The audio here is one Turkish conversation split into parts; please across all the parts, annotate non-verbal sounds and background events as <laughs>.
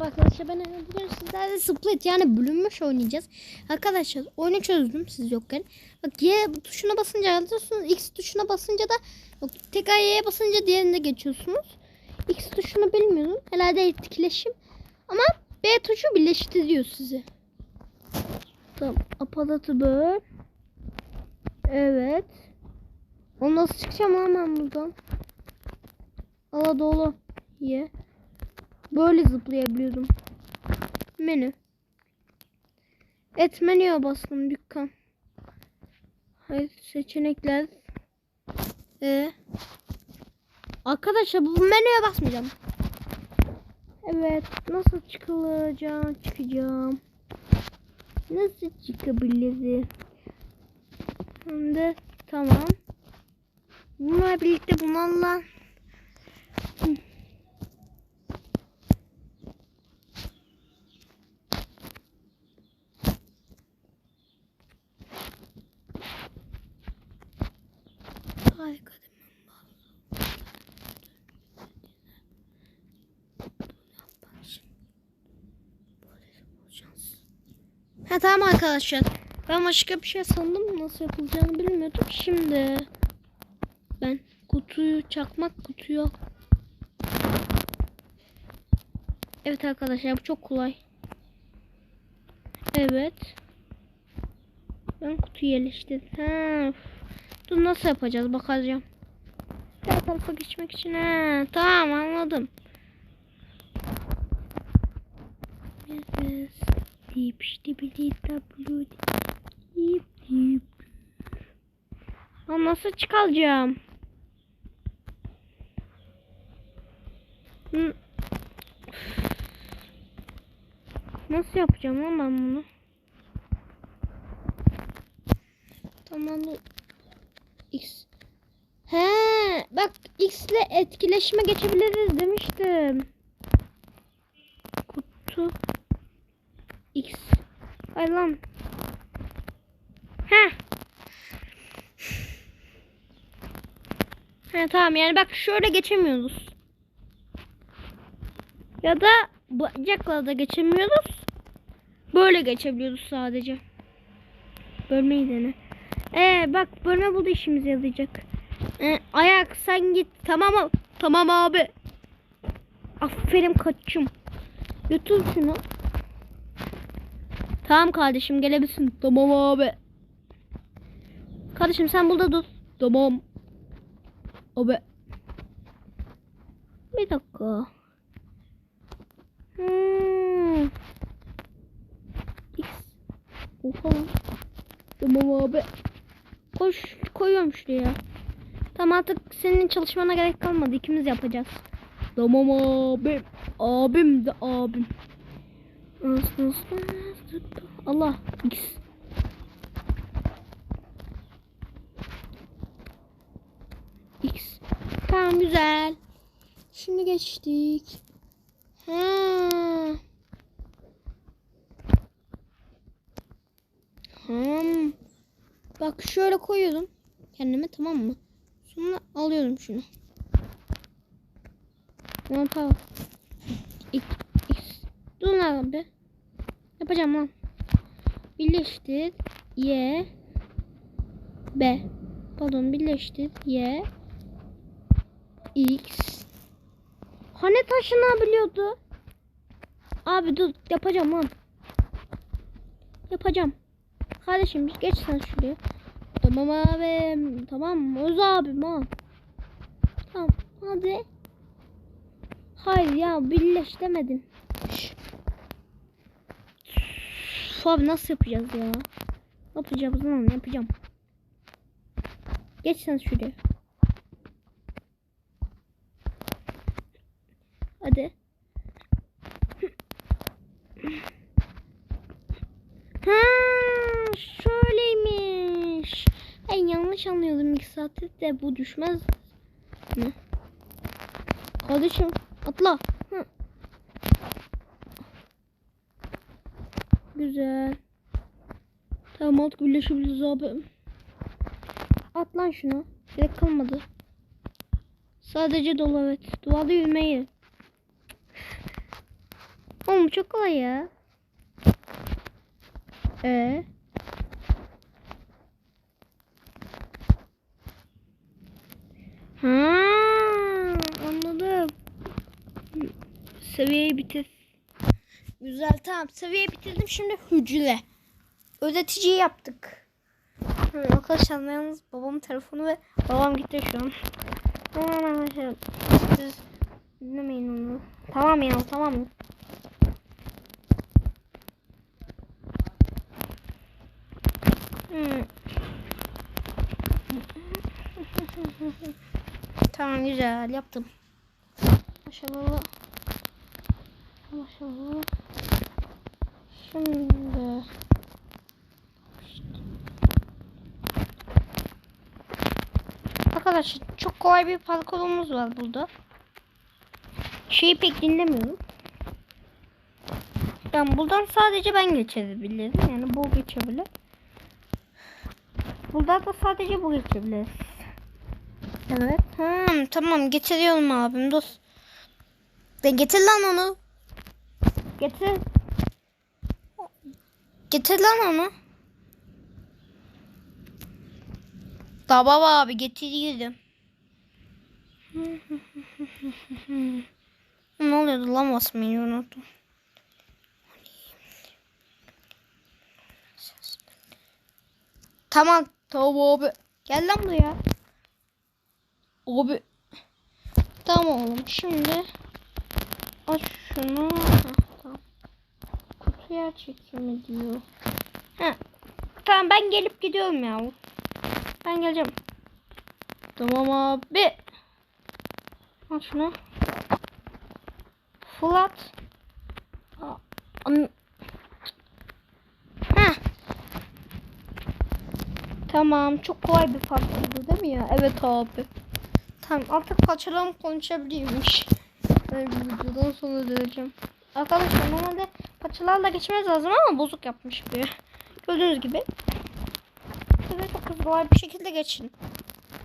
Arkadaşlar ben. Bugün sizlerle split yani bölünmüş oynayacağız. Arkadaşlar oyunu çözdüm siz yokken. Bak Y tuşuna basınca alıyorsunuz. X tuşuna basınca da yok, tekrar Y'ye basınca diğerine geçiyorsunuz. X tuşunu bilmiyorum. Herhalde etkileşim. Ama B tuşu birleştiriyor sizi. Tamam. Aparatı böl. Evet. O nasıl çıkacağım lan ben buradan? Ala dolu. Ye. Böyle zıplayabiliyordum. Menü. Et menüye bastım dükkan. Hayır seçenekler. Ee, arkadaşlar bu menüye basmayacağım. Evet nasıl çıkılacağım çıkacağım. Nasıl çıkabilirim? Hem de tamam. Bununla birlikte bunlarla Harika değil mi? Ha tamam arkadaşlar. Ben başka bir şey sandım. Nasıl yapılacağını bilmiyordum. Şimdi ben kutuyu çakmak kutuyu Evet arkadaşlar bu çok kolay. Evet. Ben kutuyu yerleştirdim. Ha. Dur nasıl yapacağız bakacağım. Diğer tarafa geçmek için. Ha, tamam anladım. Dip W. Dip dip. Ama nasıl çıkalacağım? Hı. Nasıl yapacağım lan ben bunu? Tamam X. He, bak X ile etkileşime geçebiliriz demiştim. Kutu X. Ay lan. He. He tamam yani bak şöyle geçemiyoruz. Ya da bacakla da geçemiyoruz. Böyle geçebiliyoruz sadece. Bölmeyi dene. Ee bak bölme buldu işimize yarayacak. Ee, ayak sen git. Tamam? Tamam abi. Aferin kaçım. Götür şunu. Tamam kardeşim gelebilirsin. Tamam abi. Kardeşim sen burada dur. Tamam. Abi. Bir dakika. Hmm. X. Oha. Tamam abi. Koş koyuyorum şuraya. Tamam artık senin çalışmana gerek kalmadı. İkimiz yapacağız. Tamam abim. Abim de abim. Allah. X. X. Tamam güzel. Şimdi geçtik. Ha. Hmm. Bak şöyle koyuyorum kendime tamam mı? Sonra alıyorum şunu. Ne yapalım? Dur lan abi. Yapacağım lan. Birleştir. Y. B. Pardon birleştir. Y. X. Hani taşınabiliyordu? Abi dur yapacağım lan. Yapacağım. Kardeşim geç sen şuraya. Tamam abim. Tamam Öz abim ha. Tamam hadi. Hayır ya birleş demedim. Şş. Üf, abi nasıl yapacağız ya? Ne yapacağız lan yapacağım. Geç sen şuraya. Hadi. Ha, yanlış anlıyordum ilk de bu düşmez mi? Kardeşim atla. Hı. Güzel. Tamam artık birleşebiliriz abi. At lan şunu. Gerek kalmadı. Sadece dolu evet. Duvarda yürümeyi. Oğlum çok kolay ya. Ee? Ha, anladım. Seviyeyi bitir. Güzel tamam. Seviyeyi bitirdim. Şimdi hücre. Ödeticiyi yaptık. Hı, arkadaşlar yalnız babamın telefonu ve babam gitti şu an. Tamam arkadaşlar. Siz dinlemeyin onu. Tamam ya tamam mı? Hmm. <laughs> tamam güzel yaptım. Maşallah. Maşallah. Şimdi. Arkadaşlar çok kolay bir parkurumuz var burada. Şeyi pek dinlemiyorum. Ben buradan sadece ben geçebilirim. Yani bu geçebilir. Burada da sadece bu geçebilir. Evet. Hmm, tamam getiriyorum abim dur. De getir lan onu. Getir. Getir lan onu. Tamam abi getiriyorum. <laughs> ne oluyordu lan basmayı unuttum. Tamam tamam abi. Gel lan buraya. Abi. Tamam oğlum şimdi aç şunu. Heh, Kutuya çekimi diyor. Heh. Tamam ben gelip gidiyorum ya. Ben geleceğim. Tamam abi. Al şunu. Flat. Heh. Tamam. Çok kolay bir farklıydı değil mi ya? Evet abi. Tamam artık parçalarım konuşabiliyormuş. Ben videodan sonra döneceğim. Arkadaşlar normalde parçalarla geçmemiz lazım ama bozuk yapmış bir. Gördüğünüz gibi. Size çok hızlı kolay bir şekilde geçin.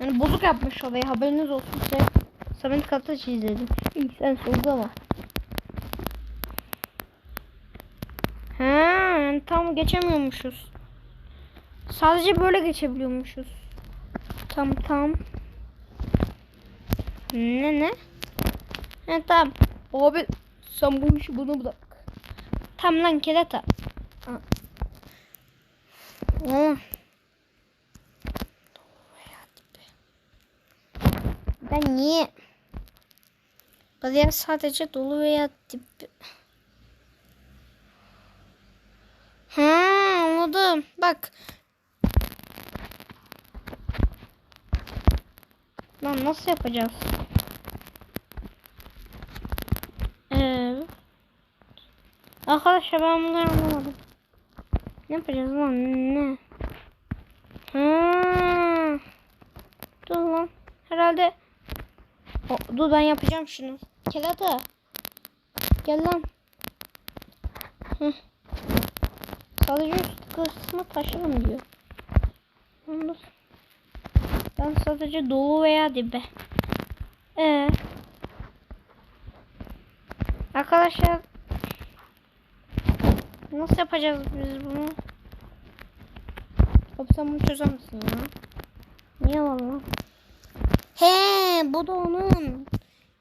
Yani bozuk yapmış orayı haberiniz olsun size. Samet Kataş izledim. İlk sen sordu ama. He, yani tam geçemiyormuşuz. Sadece böyle geçebiliyormuşuz. Tam tam. Ne ne? He tamam. Abi sen bu işi bunu bırak. Tam lan kerata. Ha. Aa. Ben niye? Bariyer sadece dolu veya dip. Ha anladım. Bak. Lan nasıl yapacağız? Ee, arkadaşlar ben bunları anlamadım. Ne yapacağız lan? Ne? Ha. Dur lan. Herhalde o, dur ben yapacağım şunu. Kelata. Gel lan. Hı. Sadece üst kısmı taşırım diyor. Dur. Ben sadece dolu veya dibe. Ee. Arkadaşlar nasıl yapacağız biz bunu? Abi sen bunu çözer misin ya? Niye valla? He bu da onun.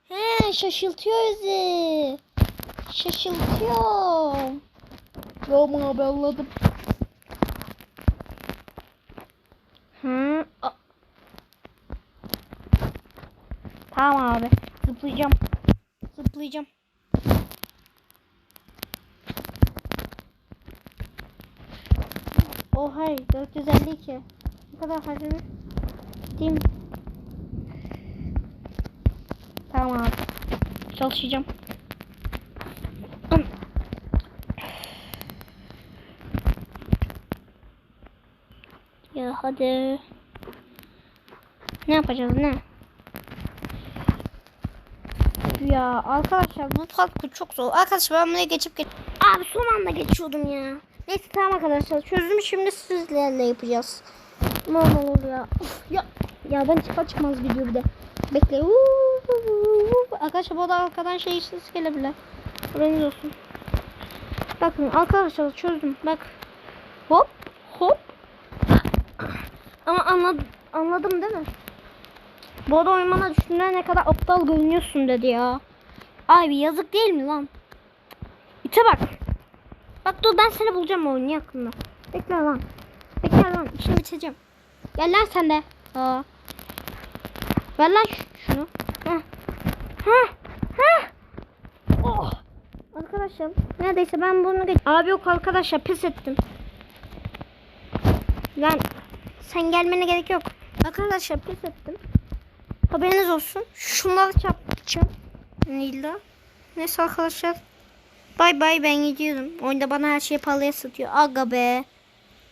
He şaşıltıyor bizi. Şaşıltıyor. Tamam abi anladım. Hı. a- Tamam abi. Zıplayacağım. Zıplayacağım. Oh hayır 452. Ne kadar harcamış? Değil? Tamam. Çalışacağım. Ya hadi. Ne yapacağız ne? Ya arkadaşlar bu parkur çok zor. Arkadaşlar ben buraya geçip geç. Abi son anda geçiyordum ya. Neyse tamam arkadaşlar çözdüm şimdi sizlerle yapacağız. Normal olur ya. Ya. Ya ben çıkar çıkmaz gidiyor bir de. Bekle. Arkadaşlar bu da arkadan şey ses gelebilir. Haberiniz olsun. Bakın arkadaşlar çözdüm. Bak. Hop hop. Ama anladım, anladım değil mi? Bu arada oyun bana düşündüğüne ne kadar aptal görünüyorsun dedi ya. Abi yazık değil mi lan? İte bak. Bak dur ben seni bulacağım oyun yakında. Bekle lan. Bekle lan işini bitireceğim. Gel lan sen de. Aa. Ver lan şunu. Heh. Heh. Heh. Oh. Arkadaşlar neredeyse ben bunu geç... Abi yok arkadaşlar pes ettim. Ben sen gelmene gerek yok. Arkadaşlar pes ettim. Haberiniz olsun. Şunları çarpacağım. Nilda. Neyse arkadaşlar. Bay bay ben gidiyorum. Oyunda bana her şeyi pahalıya satıyor. Aga be.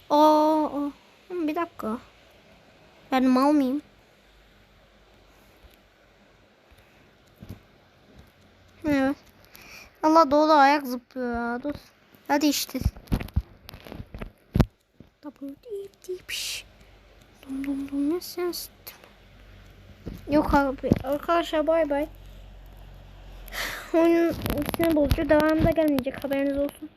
Oo. Bir dakika. Ben mal mıyım? Evet. Allah doğru ayak zıplıyor ya. Dur. Hadi işte. Double deep deep. Dum dum dum ne ses. Yok abi. Arkadaşlar bay bay. Oyunun ikisini bozucu. Devamında gelmeyecek haberiniz olsun.